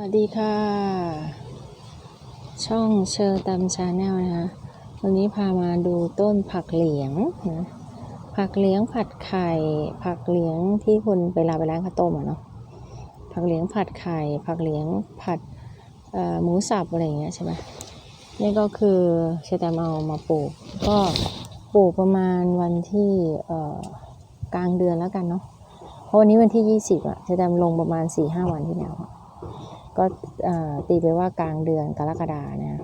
วัสดีค่ะ ช่องเชอร์ตามชาแนลนะคะวันนี้พามาดูต้นผักเหลียงนะผักเหลียงผัดไข่ ผักเหลียงที่คนเวลาไปร้านข้าวต้มอะเนาะผักเหลียงผัดไข่ ผักเหลียงผัดหมูสับอะไรอย่างเงี้ยใช่ไหมนี่ก็คือเชอร์แตมเอามาปลูก ก็ปลูกประมาณวันที่กลางเดือนแล้วกันเนาะเพราะวันนี้วันที่ 20อะเชอร์แตมลงประมาณ4-5วันที่แล้วอะ ก็ตีไปว่ากลางเดือนกรกฎานะ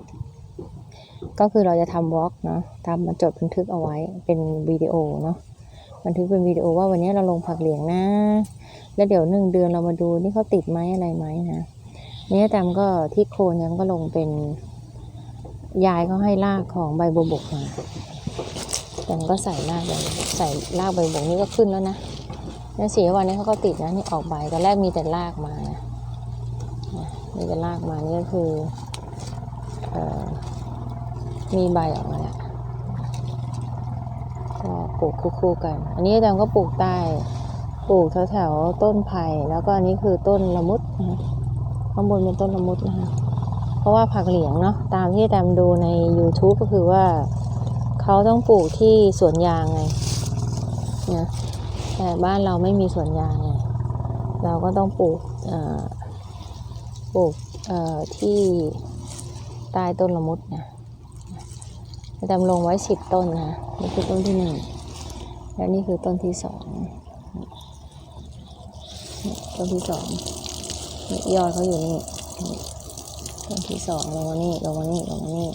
ก็คือเราจะทำวอล์กเนาะทำมาจดบันทึกเอาไว้เป็นวิดีโอเนาะบันทึกเป็นวิดีโอว่าวันนี้เราลงผักเหลียงนะ แล้วเดี๋ยวหนึ่งเดือนเรามาดูนี่เขาติดไหมอะไรไหมนะนี่แตมก็ที่โคนยังก็ลงเป็นยายเขาให้รากของใบบัวบกมาแตมก็ใส่รากใบใส่รากใบบัวบกนี่ก็ขึ้นแล้วนะนี่สีวันนี้เขาก็ติดนะนี่ออกใบตอนแรกมีแต่รากมา นะนี่จะลากมานี่ก็คืออมีใบออกมาแล้วก็ปลูกคู่ๆกัน อันนี้อาจารย์ก็ปลูกใต้ปลูกแถวๆต้นไผ่แล้วก็อันนี้คือต้นละมุดนะข้างบนเป็นต้นละมุดนะคะเพราะว่าผักเหลียงเนาะตามที่อาจารย์ดูใน YouTube ก็คือว่าเขาต้องปลูกที่สวนยางไงนะแต่บ้านเราไม่มีสวนยางไงเราก็ต้องปลูกอ่อ ปลูกเอ่อที่ใต้ต้นละมุดนะดำลงไว้สิบต้นนะนี่คือต้นที่หนึ่งและนี่คือต้นที่สองต้นที่สองยอดเขาอยู่นี่ต้นที่สองลงมานี่ลงมานี่ลงมานี่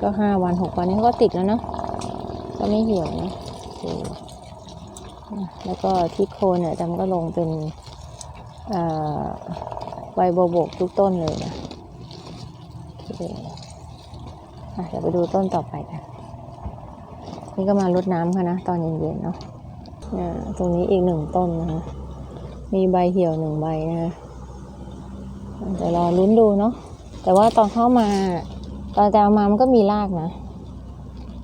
ก็ห้าวันหกวันนี้เขาก็ติดแล้วเนาะก็ไม่เหี่ยวนะแล้วก็ที่โคนเนี่ยดำก็ลงเป็น ใบบัวบกทุกต้นเลยนะโอเคเดี๋ยวไปดูต้นต่อไปกันนี่ก็มารดน้ำค่ะนะ ตอนเย็นๆเนาะตรงนี้อีกหนึ่งต้นนะคะ มีใบเหี่ยวหนึ่งใบนะคะเดี๋ยวรอลุ้นดูเนาะแต่ว่าตอนเข้ามา ตอนแต่เอามามันก็มีรากนะ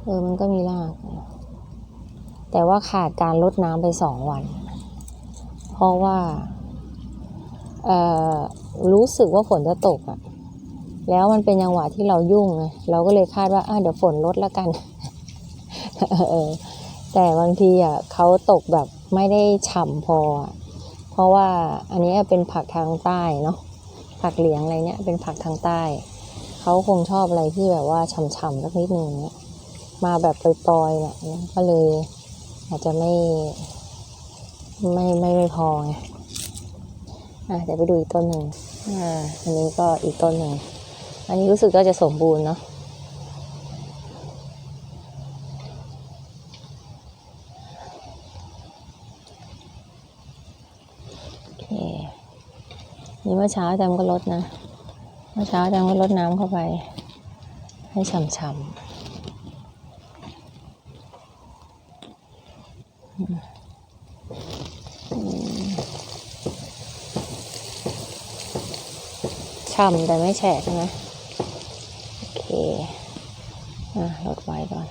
เออมันก็มีราก แต่ว่าขาดการรดน้ำไปสองวัน เพราะว่า รู้สึกว่าฝนจะตกอะแล้วมันเป็นจังหวะที่เรายุ่งไงเราก็เลยคาดว่าอะเดี๋ยวฝนลดแล้วกันเออแต่บางทีอะเขาตกแบบไม่ได้ฉ่ำพออะเพราะว่าอันนี้เป็นผักทางใต้เนาะผักเหลียงอะไรเนี่ยเป็นผักทางใต้ เขาคงชอบอะไรที่แบบว่าฉ่ำๆสักนิดนึงเนี่ยมาแบบปล่อยๆเนี่ยก็เลยอาจจะไม่ไม่ไม่ไม่พอไง เดี๋ยวไปดูอีกต้นหนึ่งอ่าอันนี้ก็อีกต้นหนึ่ง อันนี้รู้สึกก็จะสมบูรณ์เนาะโอเคนี่เมื่อเช้าอาจารย์ก็ลดนะ เมื่อเช้าอาจารย์ก็ลดน้ำเข้าไป ให้ฉ่ำๆอืมอืม ฉ่ำแต่ไม่แฉะใช่ไหมโอเคอะลดไว้ก่อน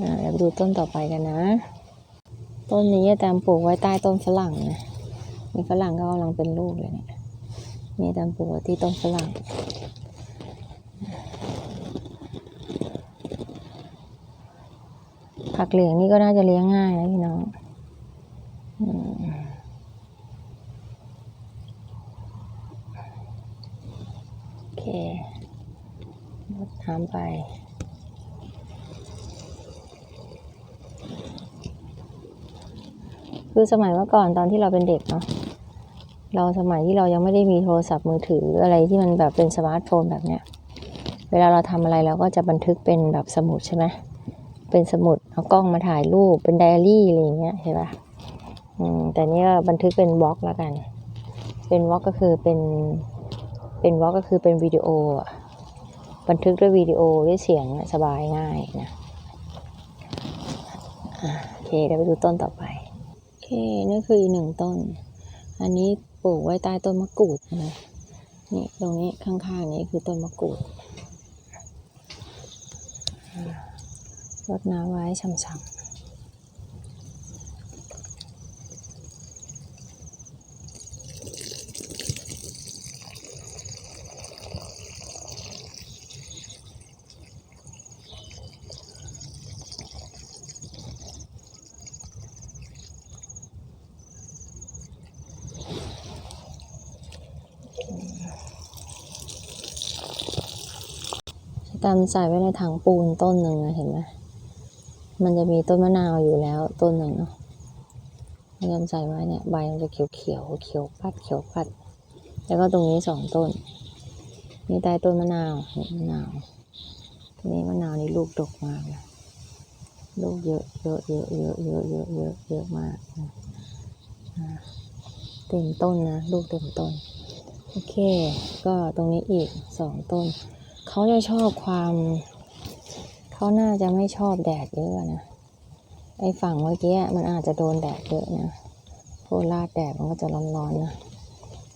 อะเดี๋ยวไปดูต้นต่อไปกันนะ ต้นนี้อาจารย์ปลูกไว้ใต้ต้นฝรั่งนะนี่ฝรั่งก็กำลังเป็นลูกเลยเนี่ยนี่อาจารย์ปลูกไว้ที่ต้นฝรั่งผักเหลียงนี่ก็น่าจะเลี้ยงง่ายนะพี่น้อง อืม โอเค ลดน้ำไปคือสมัยเมื่อก่อนตอนที่เราเป็นเด็กเนาะเราสมัยที่เรายังไม่ได้มีโทรศัพท์มือถืออะไรที่มันแบบเป็นสมาร์ทโฟนแบบเนี้ยเวลาเราทำอะไรเราก็จะบันทึกเป็นแบบสมุดใช่ไหมเป็นสมุดเอากล้องมาถ่ายรูปเป็นไดอารี่อะไรอย่างเงี้ยใช่ปะอืมแต่นี่ก็บันทึกเป็นบล็อกแล้วกัน เป็นบล็อกก็คือเป็นเป็นวอลก็คือเป็นวิดีโออะ บันทึกด้วยวิดีโอด้วยเสียงสบายง่ายนะอะโอเคเดี๋ยวไปดูต้นต่อไป โอเคนี่คืออีกหนึ่งต้น อันนี้ปลูกไว้ใต้ต้นมะกรูดนะนี่ตรงนี้ข้างๆนี้คือต้นมะกรูดรดน้ำไว้ช่ำๆ ตามใส่ไว้ในถังปูนต้นหนึ่งนะเห็นไหมมันจะมีต้นมะนาวอยู่แล้วต้นหนึ่งเนาะพยายามใส่ไว้เนี่ยใบมันจะเขียวเขียวเขียวปัดเขียวปัด แล้วก็ตรงนี้สองต้นนี่ใต้ต้นมะนาวนี่มะนาวนี่มะนาวนี่ลูกดกมากเลยลูกเยอะเยอะเยอะเยอะเยอะเยอะเยอะเยอะมากนะอ่าเต็มต้นนะ ลูกเต็มต้น โอเค ก็ตรงนี้อีกสองต้น เขาจะชอบความ เขาน่าจะไม่ชอบแดดเยอะนะไอฝั่งเมื่อกี้มันอาจจะโดนแดดเยอะนะโคราชแดดมันก็จะร้อนๆนะ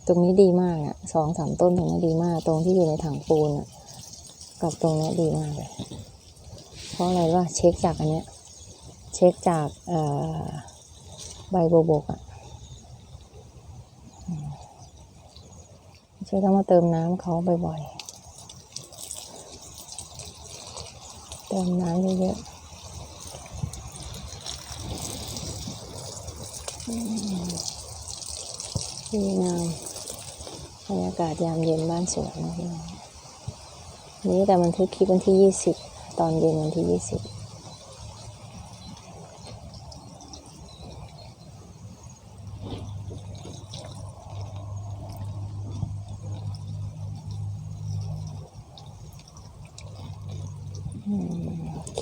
ตรงนี้ดีมากอะสองสามต้นตรงนี้ดีมาก ตรงที่อยู่ในถังปูนอะกับตรงนี้ดีมากเลยเพราะอะไรว่าเช็คจากอันเนี้ยเช็คจากใบโบบกอะมเช็คต้องมาเติมน้ำเขาบ่อยๆ เติมน้ำเยอะๆดีงามบรรยากาศยามเย็นบ้านสวนนะพี่น้องนี่แต่มันทึกคลิปวันที่ยี่สิบตอนเย็นวันที่ยี่สิบ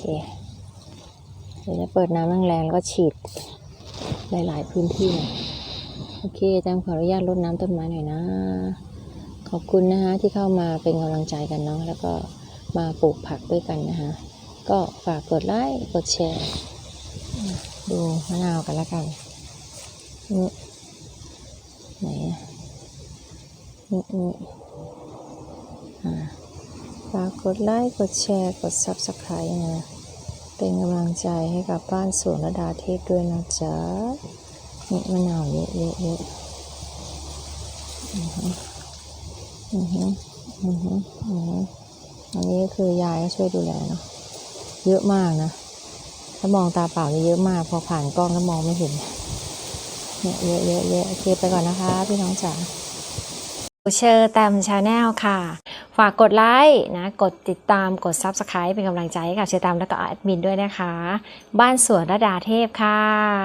เคเดี๋ยวจะเปิดน้ำแรงๆแล้วก็ฉีดหลายๆพื้นที่หน่อยโอเคอาจารย์ขออนุญาตรดน้ำต้นไม้หน่อยนะ ขอบคุณนะคะที่เข้ามาเป็นกำลังใจกันเนาะแล้วก็มาปลูกผักด้วยกันนะคะก็ฝากกดไลค์กดแชร์ ดูมะนาวกันละกันนี่ไหนอะนี่นี่อ่าฝากกดไลค์กดแชร์กด Subscribe นะ เป็นกำลังใจให้กับบ้านสวนระดาเทพด้วยนะจ๊ะนี่มะนาวเยอะเยอะเยอะอือฮึอือฮึอือฮึอือฮึอันนี้คือยายก็ช่วยดูแลเนาะเยอะมากนะ ถ้ามองตาเปล่านี่เยอะมาก พอผ่านกล้องแล้วมองไม่เห็นเนี่ยเยอะเยอะเยอะโอเคไปก่อนนะคะ พี่น้องจ๋าเชอร์แตมชาแนลค่ะ ฝากกดไลค์นะ กดติดตามกด Subscribe เป็นกำลังใจให้กับเชอร์แตมและก็แอดมินด้วยนะคะ บ้านสวนระดาเทพค่ะ